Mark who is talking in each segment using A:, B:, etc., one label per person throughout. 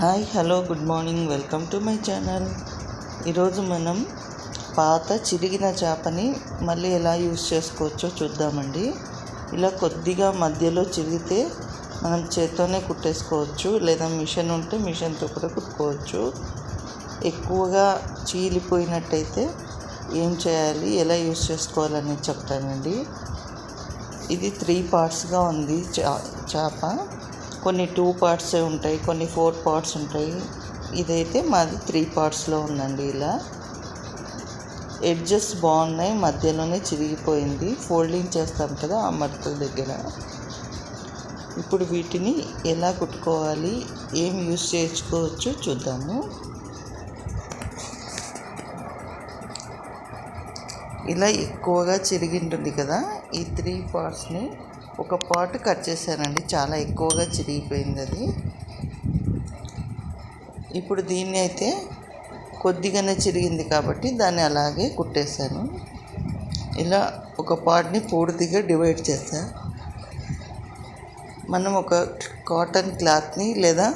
A: Hi hello good morning welcome to my channel. ఈరోజు మనం పాత చిరిగిన చేపని మళ్ళీ ఎలా యూస్ చేసుకోవచ్చో చూద్దామండి. ఇలా కొద్దిగా మధ్యలో చిరిగితే మనం చేత్తోనే కుట్టేసుకోవచ్చు లేదా మిషన్ ఉంటే మిషన్తో కూడా కుట్టుకోవచ్చు. ఎక్కువగా చీలిపోయినట్టయితే ఏం చేయాలి ఎలా యూస్ చేసుకోవాలని చెప్తానండి. ఇది త్రీ పార్ట్స్గా ఉంది చా చేప. కొన్ని టూ పార్ట్స్ ఉంటాయి కొన్ని ఫోర్ పార్ట్స్ ఉంటాయి. ఇదైతే మాది త్రీ పార్ట్స్లో ఉందండి ఇలా. ఎడ్జెస్ బాగున్నాయి మధ్యలోనే చిరిగిపోయింది. ఫోల్డింగ్ చేస్తాం కదా ఆ మడతల దగ్గర. ఇప్పుడు వీటిని ఎలా కుట్టుకోవాలి ఏం యూస్ చేసుకోవచ్చు చూద్దాము. ఇలా ఎక్కువగా చిరిగి ఉంటుంది కదా ఈ త్రీ పార్ట్స్ని. ఒక పార్ట్ కట్ చేశానండి. చాలా ఎక్కువగా చిరిగిపోయింది అది. ఇప్పుడు దీన్ని అయితే కొద్దిగానే చిరిగింది కాబట్టి దాన్ని అలాగే కుట్టేశాను. ఇలా ఒక పార్ట్ని పూర్తిగా డివైడ్ చేశా. మనం ఒక కాటన్ క్లాత్ని లేదా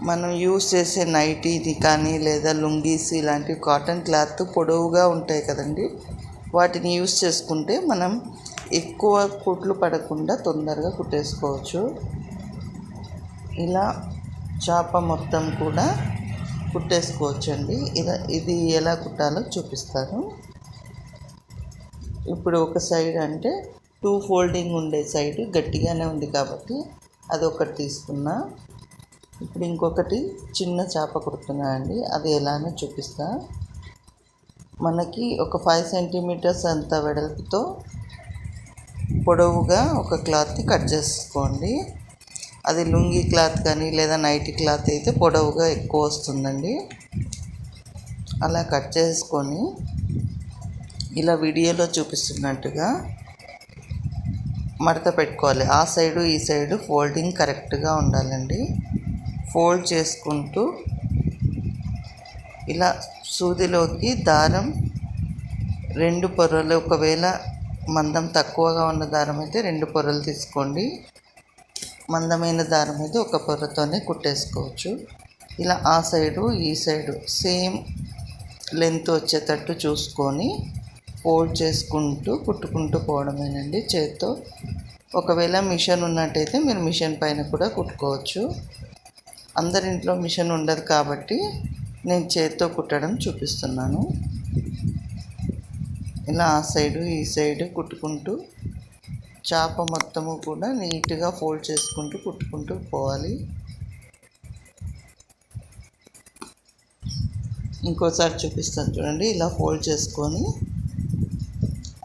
A: మనం యూస్ చేసే నైటీని కానీ లేదా లుంగీస్ ఇలాంటి కాటన్ క్లాత్ పొడవుగా ఉంటాయి కదండి. వాటిని యూస్ చేసుకుంటే మనం ఎక్కువ కుట్లు పడకుండా తొందరగా కుట్టేసుకోవచ్చు. ఇలా చేప మొత్తం కూడా కుట్టేసుకోవచ్చండి. ఇలా ఇది ఎలా కుట్టాలో చూపిస్తాను. ఇప్పుడు ఒక సైడ్ అంటే టూ ఫోల్డింగ్ ఉండే సైడ్ గట్టిగానే ఉంది కాబట్టి అది ఒకటి తీసుకున్నా. ఇప్పుడు ఇంకొకటి చిన్న చేప కుడుతున్నా అండి. అది ఎలానో చూపిస్తా. మనకి ఒక ఫైవ్ సెంటీమీటర్స్ అంత వెడల్పుతో పొడవుగా ఒక క్లాత్ని కట్ చేసుకోండి. అది లుంగీ క్లాత్ కానీ లేదా నైటీ క్లాత్ అయితే పొడవుగా ఎక్కువ వస్తుందండి. అలా కట్ చేసుకొని ఇలా వీడియోలో చూపిస్తున్నట్టుగా మడత పెట్టుకోవాలి. ఆ సైడు ఈ సైడు ఫోల్డింగ్ కరెక్ట్గా ఉండాలండి. ఫోల్డ్ చేసుకుంటూ ఇలా సూదిలోకి దారం రెండు పొరలు ఒకవేళ మందం తక్కువగా ఉన్న దారం అయితే రెండు పొరలు తీసుకోండి. మందమైన దారం అయితే ఒక పొరతోనే కుట్టేసుకోవచ్చు. ఇలా ఆ సైడు ఈ సైడు సేమ్ లెంత్ వచ్చేటట్టు చూసుకొని ఫోల్డ్ చేసుకుంటూ కుట్టుకుంటూ పోవడమేనండి చేత్తో. ఒకవేళ మిషన్ ఉన్నట్టయితే మీరు మిషన్ పైన కూడా కుట్టుకోవచ్చు. అందరింట్లో మిషన్ ఉండదు కాబట్టి నేను చేత్తో కుట్టడం చూపిస్తున్నాను. ఇలా ఆ సైడు ఈ సైడు కుట్టుకుంటూ చేప మొత్తము కూడా నీట్గా ఫోల్డ్ చేసుకుంటూ కుట్టుకుంటూ పోవాలి. ఇంకోసారి చూపిస్తాను చూడండి ఇలా ఫోల్డ్ చేసుకొని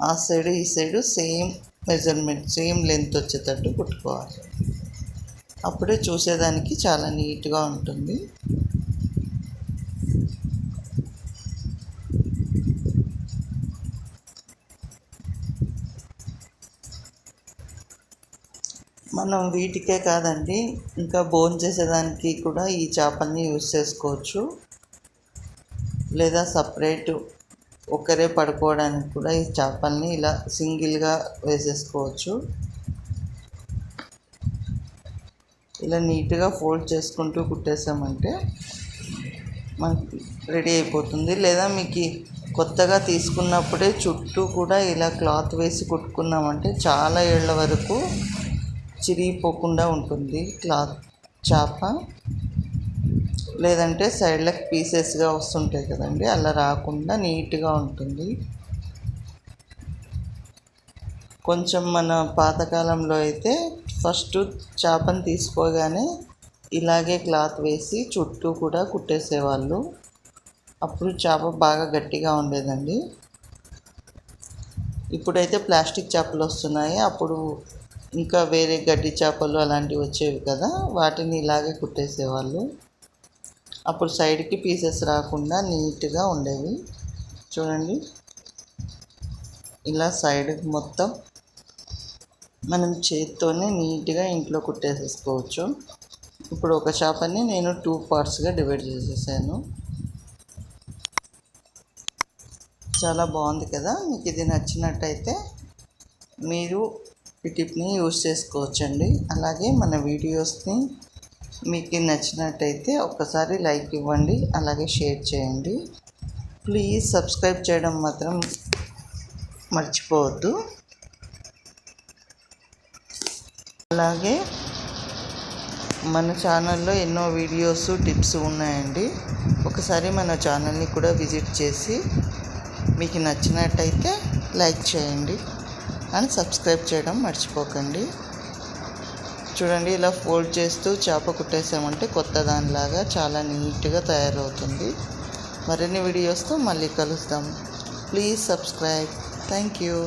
A: ఆ సైడు ఈ side same measurement same length వచ్చేటట్టు కుట్టుకోవాలి. అప్పుడే చూసేదానికి చాలా నీట్గా ఉంటుంది. మనం వీటికే కాదండి ఇంకా బోన్ చేసేదానికి కూడా ఈ చేపల్ని యూస్ చేసుకోవచ్చు. లేదా సపరేట్ ఒకరే పడుకోవడానికి కూడా ఈ చేపల్ని ఇలా సింగిల్గా వేసేసుకోవచ్చు. ఇలా నీట్గా ఫోల్డ్ చేసుకుంటూ కుట్టేసామంటే మనకి రెడీ అయిపోతుంది. లేదా మీకు కొత్తగా తీసుకున్నప్పుడే చుట్టూ కూడా ఇలా క్లాత్ వేసి కుట్టుకున్నామంటే చాలా ఏళ్ళ వరకు చిరిగిపోకుండా ఉంటుంది. క్లాత్ చేప. లేదంటే సైడ్లకు పీసెస్గా వస్తుంటాయి కదండి. అలా రాకుండా నీట్గా ఉంటుంది. కొంచెం మన పాతకాలంలో అయితే ఫస్ట్ చేపను తీసుకోగానే ఇలాగే క్లాత్ వేసి చుట్టూ కూడా కుట్టేసేవాళ్ళు. అప్పుడు చేప బాగా గట్టిగా ఉండేదండి. ఇప్పుడైతే ప్లాస్టిక్ చేపలు వస్తున్నాయి. అప్పుడు ఇంకా వేరే గడ్డి చేపలు అలాంటివి వచ్చేవి కదా వాటిని ఇలాగే కుట్టేసేవాళ్ళు. అప్పుడు సైడ్కి పీసెస్ రాకుండా నీట్గా ఉండేవి. చూడండి. ఇలా సైడ్ మొత్తం మనం చేత్తోనే నీట్గా ఇంట్లో కుట్టేసేసుకోవచ్చు. ఇప్పుడు ఒక చేపని నేను టూ పార్ట్స్గా డివైడ్ చేసేసాను. చాలా బాగుంది కదా? మీకు ఇది నచ్చినట్టయితే మీరు ఈ టిప్ని యూస్ చేసుకోవచ్చండి. అలాగే మన వీడియోస్ని మీకు నచ్చినట్టయితే ఒక్కసారి లైక్ ఇవ్వండి అలాగే షేర్ చేయండి. ప్లీజ్ సబ్స్క్రైబ్ చేయడం మాత్రం మర్చిపోవద్దు. అలాగే మన ఛానల్లో ఎన్నో వీడియోస్ టిప్స్ ఉన్నాయండి. ఒకసారి మన ఛానల్ని కూడా విజిట్ చేసి మీకు నచ్చినట్టయితే లైక్ చేయండి. అండ్ సబ్స్క్రైబ్ చేయడం మర్చిపోకండి. చూడండి ఇలా ఫోల్డ్ చేస్తూ చేప కుట్టేసామంటే కొత్త దానిలాగా చాలా నీట్గా తయారవుతుంది. మరిన్ని వీడియోస్తో మళ్ళీ కలుస్తాం ప్లీజ్ సబ్స్క్రైబ్. Thank you.